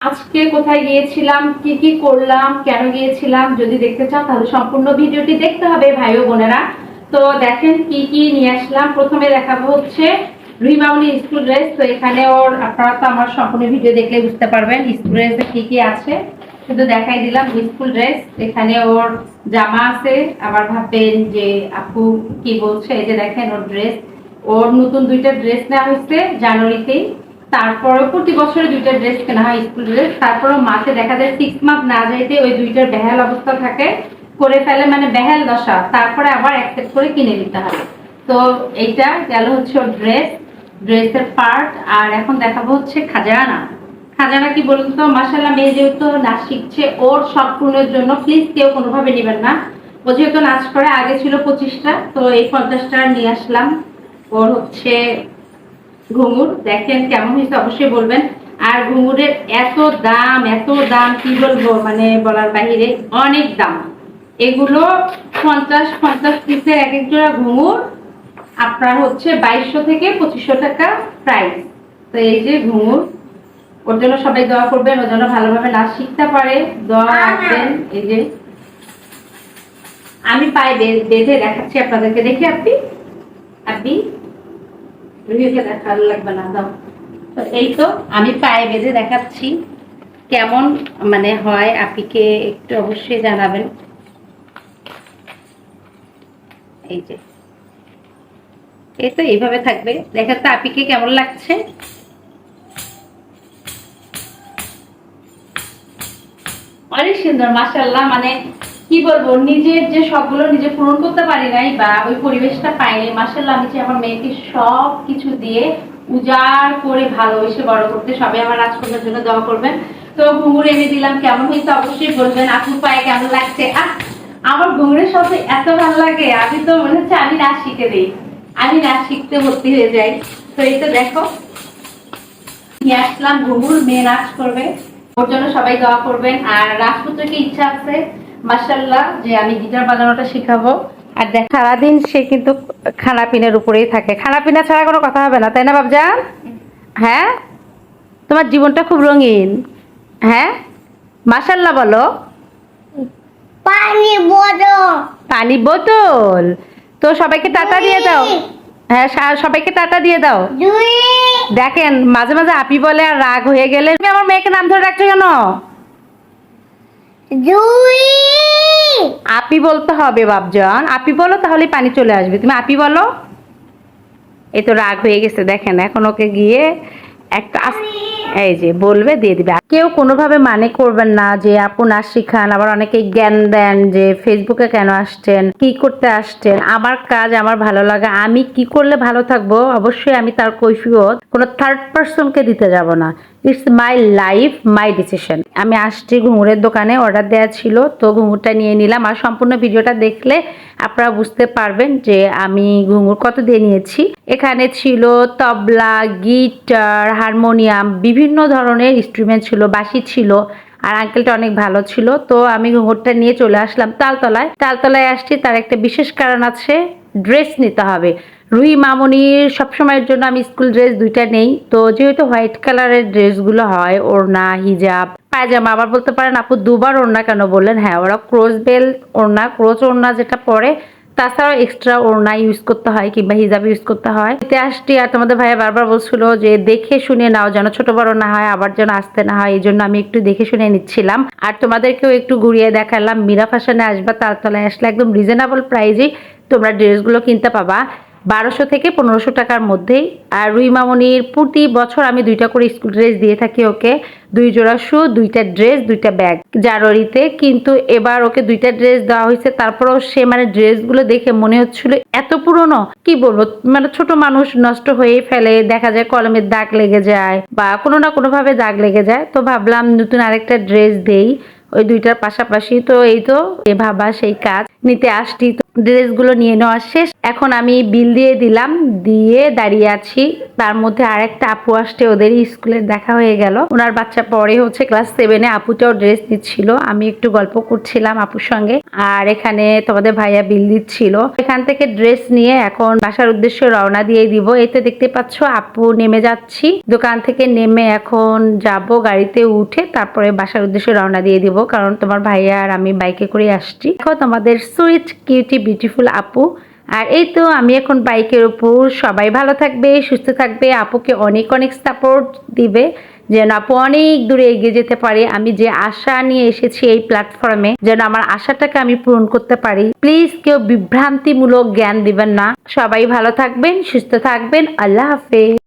আজকে কোথায় গিয়েছিলাম, কি কি করলাম, কেন গিয়েছিলাম, যদি দেখতে চাও তাহলে সম্পূর্ণ ভিডিওটি দেখতে হবে ভাই ও বোনেরা। তো দেখেন কি কি নিয়ে আসলাম। প্রথমে দেখাবো হচ্ছে রুহিমাউনি স্কুল ড্রেস। তো এখানে ওর, আপনারা তো আমার সম্পূর্ণ ভিডিও দেখলে বুঝতে পারবেন স্কুল ড্রেসে কি কি আছে। শুধু দেখাই দিলাম স্কুল ড্রেস। এখানে ওর জামা আছে। আবার ভাববেন যে আপু কি বলছে? এই যে দেখেন ওর ড্রেস। ওর নতুন দুইটা ড্রেস নেওয়া হয়েছে জানুয়ারিতেই। তারপরে প্রতি বছরে দুইটা ড্রেস কেনা হয় স্কুল ড্রেস। তারপরে মাসে দেখা যায় সিক্স মান্থ না যাইতে ওই দুইটার বেহাল অবস্থা থাকে। করে ফেলে মানে বেহাল দশা। তারপরে আবার অ্যাকসেপ্ট করে কিনে দিতে হবে তো এইটা গেল হচ্ছে ড্রেস ড্রেসের পার্ট আর এখন দেখাবো হচ্ছে খাজানা। খাজানা কি বলুন তো? মাসাল্লাহ মেয়ে যেহেতু নাচ শিখছে, ওর সম্পূর্ণের জন্য প্লিজ কেউ কোনোভাবে নেবেন না। ও যেহেতু নাচ করে, আগে ছিল পঁচিশটা, তো এই পঞ্চাশটা নিয়ে আসলাম। ওর হচ্ছে ঘুঙুর দেখেন কেমন হয়েছে অবশ্যই বলবেন। আর ঘুঙুরের এত দাম এত দাম কি বলব মানে বলার বাহিরে অনেক দাম। এগুলো পঞ্চাশ পঞ্চাশ পিসের এক এক জোড়া ঘুঙুর আপনার হচ্ছে বাইশশো থেকে পঁচিশশো টাকা প্রাইস তো এই যে ঘুঙুর ওর জন্য সবাই দোয়া করবেন ওর জন্য ভালোভাবে নাচ শিখতে পারে। দোয়া রাখবেন এই যে। আমি পায়ে বেঁধে দেখাচ্ছি আপনাদেরকে দেখি আপনি? আপনি? আমি পায়ে বেঁধে দেখাচ্ছি কেমন মানে হয় আপিকে একটু অবশ্যই জানাবেন। এই যে। এই তো এইভাবে থাকবে। দেখা তো আপিকে কেমন লাগছে। অনেক সুন্দর মাশাল্লাহ মানে কি বলব, নিজের যে সবগুলো নিজে পূরণ করতে পারি নাই বা ওই পরিবেশটা পাইনি মাশাল্লাহ আমি চাই আমার মেয়েকে সব কিছু দিয়ে উজাড় করে ভালোবেসে বড় করতে সবাই আমার রাজকন্যার জন্য দোয়া করবেন। তো ঘুঙুর এনে দিলাম, কেমন হয়েছে অবশ্যই বলবেন। আপুর পায়ে কেমন লাগছে? আহ, আমার ঘুঙুরের শব্দ এত ভালো লাগে, আমি তো মনে হচ্ছে আমি নাচ শিখে দিই। আমি নাচ শিখতে ভর্তি হয়ে যাই। তো এই তো দেখো, নিয়ে আসলাম ঘুঙুর, মেয়ে নাচ করবে। ওর জন্য সবাই দোয়া করবেন। আর রাজপুত্রকে ইচ্ছা আছে মাসাল্লাহ যে আমি গিটার বাজানোটা শেখাবো। আর দেখ সারাদিন সে কিন্তু খানা পিনের উপরেই থাকে। খানা পিনা ছাড়া কোনো কথা হবে না তাই না বাবজান হ্যাঁ? তোমার জীবনটা খুব রঙিন। হ্যাঁ? মাসাল্লাহ বলো। পানি বড় পানি বোতল। তো সবাইকে টাটা দিয়ে দাও। হ্যাঁ সবাইকে টাটা দিয়ে দাও। দেখেন মাঝে মাঝে আপি বলে আর রাগ হয়ে গেলে তুমি আমার মেয়েকে নাম ধরে রাখছো কেন? দুই। আপি বলতে হবে বাপজন। আপি বলো, তাহলে পানি চলে আসবে। তুমি আপি বলো। এ তো রাগ হয়ে গেছে, দেখেন, এখন ওকে গিয়ে একটা এই যে, বলবে, দিয়ে দিবে। কেউ কোনোভাবে মানে করবেন না যে, আপু নাচ শিখান। আবার অনেকে জ্ঞান দেন যে, ফেসবুকে কেন আসছেন? কি করতে আসছেন? আমার কাজ আমার ভালো লাগা। আমি কি করলে ভালো থাকব? অবশ্যই আমি তার কৈফিয়ত কোনো থার্ড পার্সনকে দিতে যাব না। It's my life my decision আমি আসছি ঘুঙুরের দোকানে অর্ডার দেওয়া ছিল, তো ঘুঙুরটা নিয়ে নিলাম। আর সম্পূর্ণ ভিডিওটা দেখলে আপনারা বুঝতে পারবেন যে, আমি ঘুঙুর কত দিয়ে নিয়েছি। এখানে ছিল তবলা, গিটার, হারমোনিয়াম, বিভিন্ন ধরনের ইনস্ট্রুমেন্ট ছিল, বাঁশি ছিল, আর আঙ্কেলটা অনেক ভালো ছিল। তো আমি ঘুঙুরটা নিয়ে চলে আসলাম তালতলায়। তালতলায় আসছি, তার একটা বিশেষ কারণ আছে ড্রেস নিতে হবে। রুই মামনির সবসময়ের জন্য আমি স্কুল ড্রেস দুইটা নেই। তো যেহেতু হোয়াইট কালারের ড্রেসগুলো হয়, ওড়না হিজাব পায়জামা, আবার বলতে পারেন আপু দুবার ওড়না কেন বললেন? হ্যাঁ ওরা ক্রোজ বেল ওড়না ক্রোজ ওড়না যেটা পরে তাছাড়াও এক্সট্রা ওড়না ইউজ করতে হয় কিংবা হিজাব ইউজ করতে হয়। আসছি আর তোমাদের ভাইয়া বারবার বলছিল যে দেখে শুনে নাও যেন ছোট বড় না হয়, আবার যেন আসতে না হয় এই জন্য আমি একটু দেখে শুনে নিচ্ছিলাম। আর তোমাদেরকেও একটু ঘুরিয়ে দেখালাম, মীরা ফ্যাশনে আসবা তালতলায় আসলে একদম রিজনেবল প্রাইজেই তোমরা ড্রেসগুলো কিনতে পাবা। বারোশো থেকে পনেরোশো টাকার মধ্যেই। আর রুই মামনির প্রতি বছর আমি দুইটা করে স্কুল ড্রেস দিয়ে থাকি ওকে। দুই জোড়া শু, দুইটা ড্রেস, দুইটা ব্যাগ। জানুয়ারিতে কিন্তু এবার ওকে দুইটা ড্রেস দেওয়া হয়েছে। তারপরেও সে মানে ড্রেসগুলো দেখে মনে হচ্ছিল, এত পুরনো? কি বলব? মানে ছোট মানুষ নষ্ট হয়ে ফেলে। দেখা যায় কলমের দাগ লেগে যায় বা কোনো না কোনো ভাবে দাগ লেগে যায়। তো ভাবলাম নতুন আরেকটা ড্রেস দেই। ওই দুইটার পাশাপাশি তো এই তো, এ ভাবা সেই কাজ। নিতে আসছি ড্রেসগুলো নিয়ে নেওয়া শেষ। এখন আমি বিল দিয়ে দিলাম, দিয়ে দাঁড়িয়ে আছি। তার মধ্যে আরেকটা আপু আসছে ওদের স্কুলের দেখা হয়ে গেল। ওনার বাচ্চা পরে হচ্ছে ক্লাস সেভেনে আপুটাও ড্রেস দিচ্ছিল। আমি একটু গল্প করছিলাম আপুর সঙ্গে। আর এখানে তোমাদের ভাইয়া বিল দিচ্ছিল। এখান থেকে ড্রেস নিয়ে এখন বাসার উদ্দেশ্যে রওনা দিয়ে দিব। এতে দেখতে পাচ্ছ, আপু নেমে যাচ্ছি। দোকান থেকে নেমে এখন যাব গাড়িতে উঠে, তারপরে বাসার উদ্দেশ্যে রওনা দিয়ে দিব। কারণ তোমার ভাইয়া আর আমি বাইকে করে আসছি। দেখো তোমাদের সুইট কিউটি বিউটিফুল আপু। আর এই তো আমি এখন বাইকের উপর। সবাই ভালো থাকবে, সুস্থ থাকবে। আপুকে অনেক অনেক সাপোর্ট দিবে। যেন আপু অনেক দূরে এগিয়ে যেতে পারে। আমি যে আশা নিয়ে এসেছি এই প্ল্যাটফর্মে যেন আমার আশাটাকে আমি পূরণ করতে পারি। প্লিজ কেউ বিভ্রান্তিমূলক জ্ঞান দিবেন না। সবাই ভালো থাকবেন, সুস্থ থাকবেন। আল্লাহ হাফেজ।